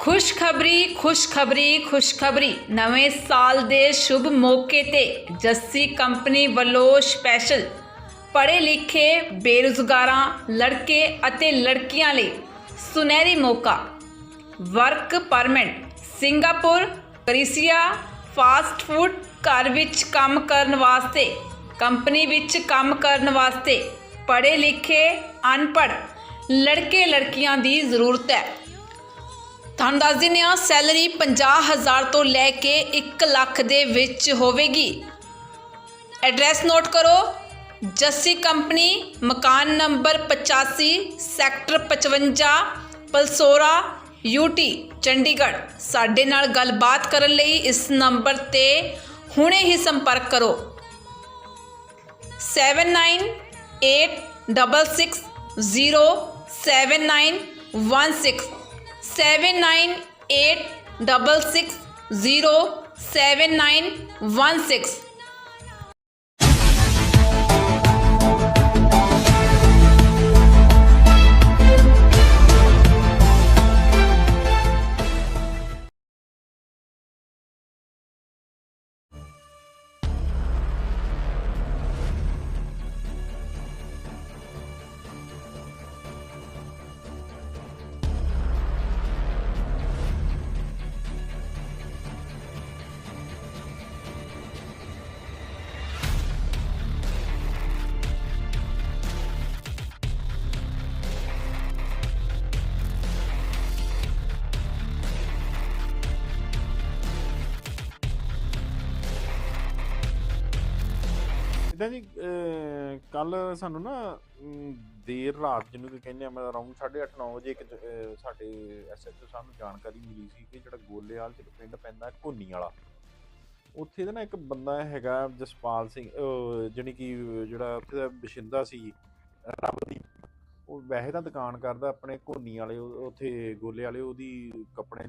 ਖੁਸ਼ਖਬਰੀ ਖੁਸ਼ਖਬਰੀ ਖੁਸ਼ਖਬਰੀ। ਨਵੇਂ ਸਾਲ ਦੇ ਸ਼ੁਭ ਮੌਕੇ ਤੇ ਜੱਸੀ ਕੰਪਨੀ ਵੱਲੋਂ ਸਪੈਸ਼ਲ ਪੜ੍ਹੇ ਲਿਖੇ ਬੇਰੁਜ਼ਗਾਰਾਂ, ਲੜਕੇ ਅਤੇ ਲੜਕੀਆਂ ਲਈ ਸੁਨਹਿਰੀ ਮੌਕਾ। ਵਰਕ ਪਰਮਿਟ, ਸਿੰਗਾਪੁਰ, ਕਰੀਸੀਆ ਫਾਸਟ ਫੂਡ ਘਰ ਵਿੱਚ ਕੰਮ ਕਰਨ ਵਾਸਤੇ, ਕੰਪਨੀ ਵਿੱਚ ਕੰਮ ਕਰਨ ਵਾਸਤੇ ਪੜ੍ਹੇ ਲਿਖੇ ਅਨਪੜ੍ਹ ਲੜਕੇ ਲੜਕੀਆਂ ਦੀ ਜ਼ਰੂਰਤ ਹੈ। ਤੁਹਾਨੂੰ ਦੱਸ ਦਿੰਦੇ ਹਾਂ, ਸੈਲਰੀ 50000 ਤੋਂ ਲੈ ਕੇ 1 ਲੱਖ ਦੇ ਵਿੱਚ ਹੋਵੇਗੀ। ਐਡਰੈਸ ਨੋਟ ਕਰੋ, ਜੱਸੀ ਕੰਪਨੀ, ਮਕਾਨ number 85 sector 55 Palsora, UT, Chandigarh. ਸਾਡੇ ਨਾਲ ਗੱਲਬਾਤ ਕਰਨ ਲਈ ਇਸ ਨੰਬਰ ਤੇ ਹੁਣੇ ਹੀ ਸੰਪਰਕ ਕਰੋ। 7986607916 seven nine eight double six zero seven nine one six ਇਦਾਂ ਜੀ ਕੱਲ ਸਾਨੂੰ ਨਾ ਦੇਰ ਰਾਤ ਜਿਹਨੂੰ ਕਿ ਕਹਿੰਦੇ ਆ ਮੈਂ ਅਰਾਊਂਡ 8:30 9 ਵਜੇ ਇੱਕ ਜ- ਅਹ, ਸਾਡੇ ਐਸਐਚਓ ਸਾਨੂੰ ਜਾਣਕਾਰੀ ਮਿਲੀ ਸੀ ਕਿ ਜਿਹੜਾ ਗੋਲੇਵਾਲ ਚ ਪਿੰਡ ਪੈਂਦਾ ਘੋਨੀ ਵਾਲਾ ਉੱਥੇ ਦਾ ਨਾ ਇੱਕ ਬੰਦਾ ਹੈਗਾ ਜਸਪਾਲ ਸਿੰਘ ਅਹ, ਜਾਣੀ ਕਿ ਜਿਹੜਾ ਉੱਥੇ ਦਾ ਬਸ਼ਿੰਦਾ ਸੀ ਰੱਬ ਦੀ ਉਹ ਵੈਸੇ ਤਾਂ ਦੁਕਾਨ ਕਰਦਾ ਆਪਣੇ ਘੋਨੀ ਵਾਲੇ ਉਹ- ਉੱਥੇ ਗੋਲੇ ਵਾਲੇ ਉਹਦੀ ਕੱਪੜੇ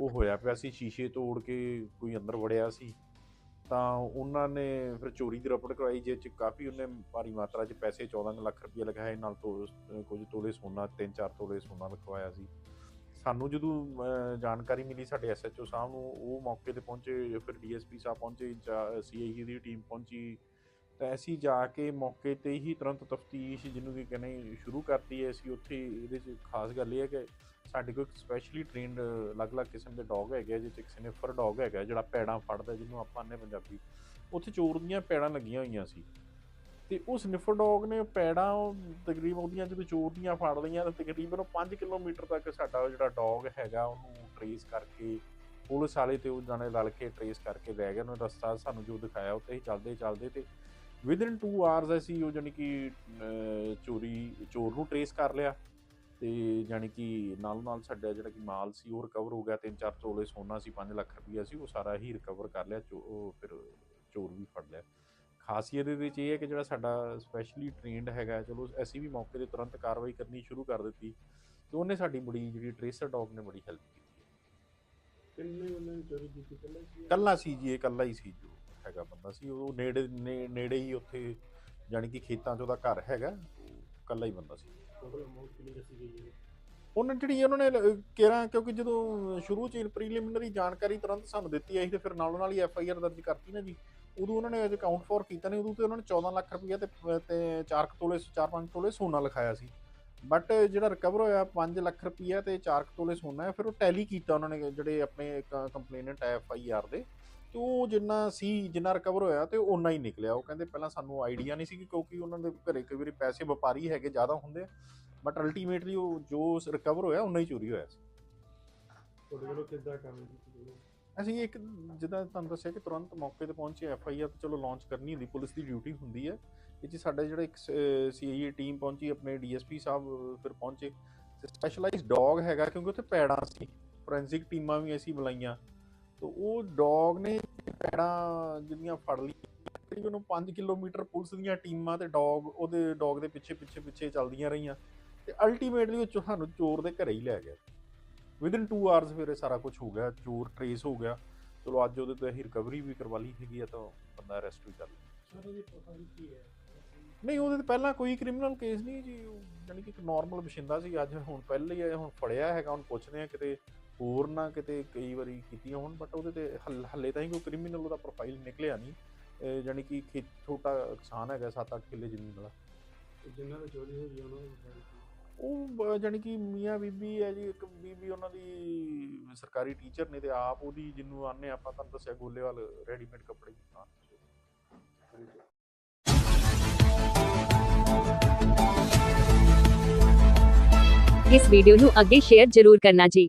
ਉਹ ਹੋਇਆ ਪਿਆ ਸੀ, ਸ਼ੀਸ਼ੇ ਤੋੜ ਕੇ ਕੋਈ ਅੰਦਰ ਵੜਿਆ ਸੀ। ਤਾਂ ਉਹਨਾਂ ਨੇ ਫਿਰ ਚੋਰੀ ਦੀ ਰਿਪੋਰਟ ਕਰਵਾਈ ਜਿਸ ਚ ਕਾਫੀ ਉਹਨੇ ਭਾਰੀ ਮਾਤਰਾ 'ਚ ਪੈਸੇ 14 ਲੱਖ ਰੁਪਏ ਲਗਾਏ, ਨਾਲ ਤੋਂ ਕੁਝ ਤੋਲੇ ਸੋਨਾ 3-4 ਤੋਲੇ ਸੋਨਾ ਲਿਖਵਾਇਆ ਸੀ। ਸਾਨੂੰ ਜਦੋਂ ਜਾਣਕਾਰੀ ਮਿਲੀ ਸਾਡੇ ਐਸਐਚਓ ਸਾਹਿਬ ਨੂੰ, ਉਹ ਮੌਕੇ ਤੇ ਪਹੁੰਚੇ, ਫਿਰ ਡੀਐਸਪੀ ਸਾਹਿਬ ਪਹੁੰਚੇ ਸੀਆਈਈ ਦੀ ਟੀਮ ਪਹੁੰਚੀ। ਤਾਂ ਅਸੀਂ ਜਾ ਕੇ ਮੌਕੇ ਤੇ ਹੀ ਤੁਰੰਤ ਤਫਤੀਸ਼ ਜਿਹਨੂੰ ਕਿ ਕਹਿੰਦੇ ਸ਼ੁਰੂ ਕਰਤੀ ਹੈ, ਅਸੀਂ ਉੱਥੇ ਇਹਦੇ 'ਚ ਖਾਸ ਗੱਲ ਇਹ ਹੈ ਕਿ ਸਾਡੇ ਕੋਲ ਇੱਕ ਸਪੈਸ਼ਲੀ ਟ੍ਰੇਨਡ ਅਲੱਗ-ਅਲੱਗ ਕਿਸਮ ਦੇ ਡੌਗ ਹੈਗੇ ਆ 'ਚ ਇੱਕ ਸਨਿਫਰ ਡੌਗ ਹੈਗਾ ਜਿਹੜਾ ਪੈੜਾਂ ਫੜਦਾ, ਜਿਹਨੂੰ ਆਪਾਂ ਨੇ ਪੰਜਾਬੀ। ਉੱਥੇ ਚੋਰ ਦੀਆਂ ਪੈੜਾਂ ਲੱਗੀਆਂ ਹੋਈਆਂ ਸੀ। ਤੇ ਉਹ ਸਨਿਫਰ ਡੌਗ ਨੇ ਪੈੜਾਂ ਉਹ ਤਕਰੀਬਨ ਉਹਦੀਆਂ ਜਦੋਂ ਚੋਰ ਦੀਆਂ ਫੜ ਲਈਆਂ, ਤਾਂ ਤਕਰੀਬਨ ਉਹ 5 ਕਿਲੋਮੀਟਰ ਤੱਕ ਸਾਡਾ ਜਿਹੜਾ ਡੌਗ ਹੈਗਾ, ਉਹਨੂੰ ਟਰੇਸ ਕਰਕੇ, ਪੁਲਿਸ ਵਾਲੇ ਤੇ ਉਹ ਜਾਣੇ ਰਲ ਕੇ ਟਰੇਸ ਕਰਕੇ ਲੈ ਗਏ, ਉਹਨੂੰ ਰਸਤਾ ਸਾਨੂੰ ਜੋ ਦਿਖਾਇਆ ਉੱਤੇ ਹੀ ਚੱਲਦੇ ਚੱਲਦੇ ਤੇ ਵਿਦਿਨ 2 ਆਵਰਸ ਅਸੀਂ ਉਹ ਜਾਨੀ ਕਿ ਚੋਰੀ ਚੋਰ ਨੂੰ ਟਰੇਸ ਕਰ ਲਿਆ। ਤੇ ਜਾਨੀ ਕਿ ਨਾਲ ਨਾਲ ਸਾਡਾ ਜਿਹੜਾ ਕਿ ਮਾਲ ਸੀ ਉਹ ਰਿਕਵਰ ਹੋ ਗਿਆ। ਤਿੰਨ ਚਾਰ ਤੋਲੇ ਸੋਨਾ ਸੀ 5 ਲੱਖ ਰੁਪਈਆ ਸੀ ਉਹ ਸਾਰਾ ਹੀ ਰਿਕਵਰ ਕਰ ਲਿਆ ਚੋ- ਉਹ ਫਿਰ ਚੋਰ ਵੀ ਫੜ ਲਿਆ। ਖਾਸੀਅਤ ਇਹਦੇ ਵਿੱਚ ਇਹ ਹੈ ਕਿ ਜਿਹੜਾ ਸਾਡਾ ਸਪੈਸ਼ਲੀ ਟ੍ਰੇਨਡ ਹੈਗਾ ਚਲੋ ਅਸੀਂ ਵੀ ਮੌਕੇ ਤੇ ਤੁਰੰਤ ਕਾਰਵਾਈ ਕਰਨੀ ਸ਼ੁਰੂ ਕਰ ਦਿੱਤੀ ਤੇ ਉਹਨੇ ਸਾਡੀ ਬੜੀ ਜਿਹੜੀ ਟ੍ਰੇਸਰ ਡੌਗ ਨੇ ਬੜੀ ਹੈਲਪ ਕੀਤੀ ਕਿੰਨੇ ਬੰਦੇ ਨੇ ਚੋਰੀ ਕੀਤੀ? ਸੀ ਕੱਲਾ ਸੀ ਜੀ ਇਹ ਕੱਲਾ ਹੀ ਸੀ ਜੋ ਹੈਗਾ ਬੰਦਾ ਸੀ। ਉਹ ਨੇੜੇ ਨੇੜੇ ਹੀ ਉੱਥੇ ਜਾਣੀ ਕਿ ਖੇਤਾਂ 'ਚ ਉਹਦਾ ਘਰ ਹੈਗਾ ਕੱਲਾ ਹੀ ਬੰਦਾ ਸੀ। ਟੋਟਲ ਅਮਾਉਂਟ ਕਿੰਨੀ ਦੱਸੀ ਗਈ ਹੈ? ਉਹਨਾਂ ਜਿਹੜੀ ਉਹਨਾਂ ਨੇ ਕਿਹਾ ਕਿਉਂਕਿ ਜਦੋਂ ਸ਼ੁਰੂ ਚ ਪ੍ਰੀਲਿਮਿਨਰੀ ਜਾਣਕਾਰੀ ਤੁਰੰਤ ਸਾਨੂੰ ਦਿੱਤੀ ਆਈ ਤੇ ਫਿਰ ਨਾਲੋਂ ਨਾਲ ਹੀ ਐਫ ਆਈ ਆਰ ਦਰਜ ਕਰਤੀ ਨਾ ਜੀ, ਉਦੋਂ ਉਹਨਾਂ ਨੇ ਅਜੇ ਫੋਰ ਕੀਤਾ ਨਹੀਂ, ਉਦੋਂ ਤੇ ਉਹਨਾਂ ਨੇ 14 ਲੱਖ ਰੁਪਈਆ ਤੇ ਤੇ 4 ਤੋਲੇ 4-5 ਤੋਲੇ ਸੋਨਾ ਲਿਖਾਇਆ ਸੀ। ਬਟ ਜਿਹੜਾ ਰਿਕਵਰ ਹੋਇਆ 5 ਲੱਖ ਰੁਪਈਆ ਤੇ 4 ਤੋਲੇ ਸੋਨਾ ਹੈ, ਫਿਰ ਉਹ ਟੈਲੀ ਕੀਤਾ ਉਹਨਾਂ ਨੇ ਜਿਹੜੇ ਆਪਣੇ ਕੰਪਲੇਨੈਂਟ ਐਫ ਆਈ ਆਰ ਦੇ। ਤੇ ਉਹ ਜਿੰਨਾ ਸੀ ਜਿੰਨਾ ਰਿਕਵਰ ਹੋਇਆ ਤੇ ਉਹਨਾਂ ਹੀ ਨਿਕਲਿਆ। ਉਹ ਕਹਿੰਦੇ ਪਹਿਲਾਂ ਸਾਨੂੰ ਆਈਡੀਆ ਨਹੀਂ ਸੀ ਕਿ ਕਿਉਂਕਿ ਉਹਨਾਂ ਦੇ ਘਰੇ ਕਈ ਵਾਰੀ ਪੈਸੇ ਵਪਾਰੀ ਹੈਗੇ ਜ਼ਿਆਦਾ ਹੁੰਦੇ ਬਟ ਅਲਟੀਮੇਟਲੀ ਉਹ ਜੋ ਰਿਕਵਰ ਹੋਇਆ ਉਹਨਾਂ ਹੀ ਚੋਰੀ ਹੋਇਆ ਸੀ। ਤੁਹਾਡੇ ਵੱਲੋਂ ਕਿੱਦਾਂ ਕੰਮ ਕੀਤੀ ਅਸੀਂ ਇੱਕ ਜਿੱਦਾਂ ਤੁਹਾਨੂੰ ਦੱਸਿਆ ਕਿ ਤੁਰੰਤ ਮੌਕੇ ਤੇ ਪਹੁੰਚੇ ਐਫ ਆਈ ਆਰ ਤੇ ਚਲੋ ਲਾਂਚ ਕਰਨੀ ਹੁੰਦੀ ਪੁਲਿਸ ਦੀ ਡਿਊਟੀ ਹੁੰਦੀ ਹੈ। ਇਹ 'ਚ ਸਾਡਾ ਜਿਹੜਾ ਇੱਕ ਸੀਆਈਏ ਟੀਮ ਪਹੁੰਚੀ ਆਪਣੇ ਡੀਐਸਪੀ ਸਾਹਿਬ ਫਿਰ ਪਹੁੰਚੇ। ਸਪੈਸ਼ਲਾਈਜ਼ਡ ਡੌਗ ਹੈਗਾ ਕਿਉਂਕਿ ਉੱਥੇ ਪੈੜਾਂ ਸੀ। ਫੋਰੈਂਸਿਕ ਟੀਮਾਂ ਵੀ ਅਸੀਂ ਬੁਲਾਈਆਂ। ਤੇ ਉਹ ਡੌਗ ਨੇ ਪੈੜਾਂ ਜਿਹੜੀਆਂ ਫੜ ਲਈ ਤਕਰੀਬਨ ਉਹ 5 ਕਿਲੋਮੀਟਰ ਪੁਲਿਸ ਦੀਆਂ ਟੀਮਾਂ ਤੇ ਡੌਗ ਉਹਦੇ ਡੌਗ ਦੇ ਪਿੱਛੇ ਪਿੱਛੇ ਪਿੱਛੇ ਚੱਲਦੀਆਂ ਰਹੀਆਂ ਤੇ ਅਲਟੀਮੇਟਲੀ ਉਹ ਸਾਨੂੰ ਚੋਰ ਦੇ ਘਰੇ ਹੀ ਲੈ ਗਿਆ। ਵਿਦਿਨ 2 ਆਵਰਸ ਫਿਰ ਇਹ ਸਾਰਾ ਕੁਝ ਹੋ ਗਿਆ ਚੋਰ ਟਰੇਸ ਹੋ ਗਿਆ। ਚਲੋ ਅੱਜ ਉਹਦੇ ਤੋਂ ਅਸੀਂ ਰਿਕਵਰੀ ਵੀ ਕਰਵਾ ਲਈ ਹੈਗੀ ਆ ਤਾਂ ਬੰਦਾ ਅਰੈਸਟ ਵੀ ਕਰ ਲਿਆ ਸਰ ਪ੍ਰੋਫਾਈਲ ਕੀ ਹੈ। ਨਹੀਂ ਉਹਦੇ ਤੇ ਪਹਿਲਾਂ ਕੋਈ ਕ੍ਰਿਮੀਨਲ ਕੇਸ ਨਹੀਂ ਜੀ ਉਹ ਜਾਣੀ ਕਿ ਇੱਕ ਨਾਰਮਲ ਬਸ਼ਿੰਦਾ ਸੀ ਅੱਜ ਹੁਣ ਪਹਿਲੇ ਹੀ ਹੁਣ ਫੜਿਆ ਹੈਗਾ ਹੁਣ ਪੁੱਛਦੇ ਆ ਕਿਤੇ ਹੋਰ ਨਾ ਕਿਤੇ ਕਈ ਵਾਰੀ ਕੀਤੀਆਂ ਹੋਣ ਬਟ ਉਹਦੇ ਤੇ ਹੱਲ- ਤਾਂ ਹੀ ਕੋਈ ਕ੍ਰਿਮੀਨਲ ਉਹਦਾ ਪ੍ਰੋਫਾਈਲ ਨਿਕਲਿਆ ਨਹੀਂ। ਜਾਣੀ ਕਿ ਖੇ- ਛੋਟਾ ਕਿਸਾਨ ਹੈਗਾ 7-8 ਕਿੱਲੇ ਜ਼ਮੀਨ ਵਾਲਾ। ਜਿਨ੍ਹਾਂ ਦੀ ਚੋਰੀ ਹੋਈ ਉਹਨਾਂ ਕੀ? ਉਹ ਜਾਣੀ ਕਿ ਮੀਆਂ ਬੀਬੀ ਹੈ ਜੀ ਇੱਕ ਬੀਬੀ ਉਹਨਾਂ ਦੀ ਸਰਕਾਰੀ ਟੀਚਰ ਨੇ ਤੇ ਆਪ ਉਹਦੀ ਜਿਹਨੂੰ ਆਨੇ ਆਪਾਂ ਤੁਹਾਨੂੰ ਦੱਸਿਆ ਗੋਲੇਵਾਲ ਰੈਡੀਮੇਡ ਕੱਪੜੇ ਦੀ ਦੁਕਾਨ ਇਸ ਵੀਡੀਓ ਨੂੰ ਅੱਗੇ ਸ਼ੇਅਰ ਜ਼ਰੂਰ ਕਰਨਾ ਜੀ।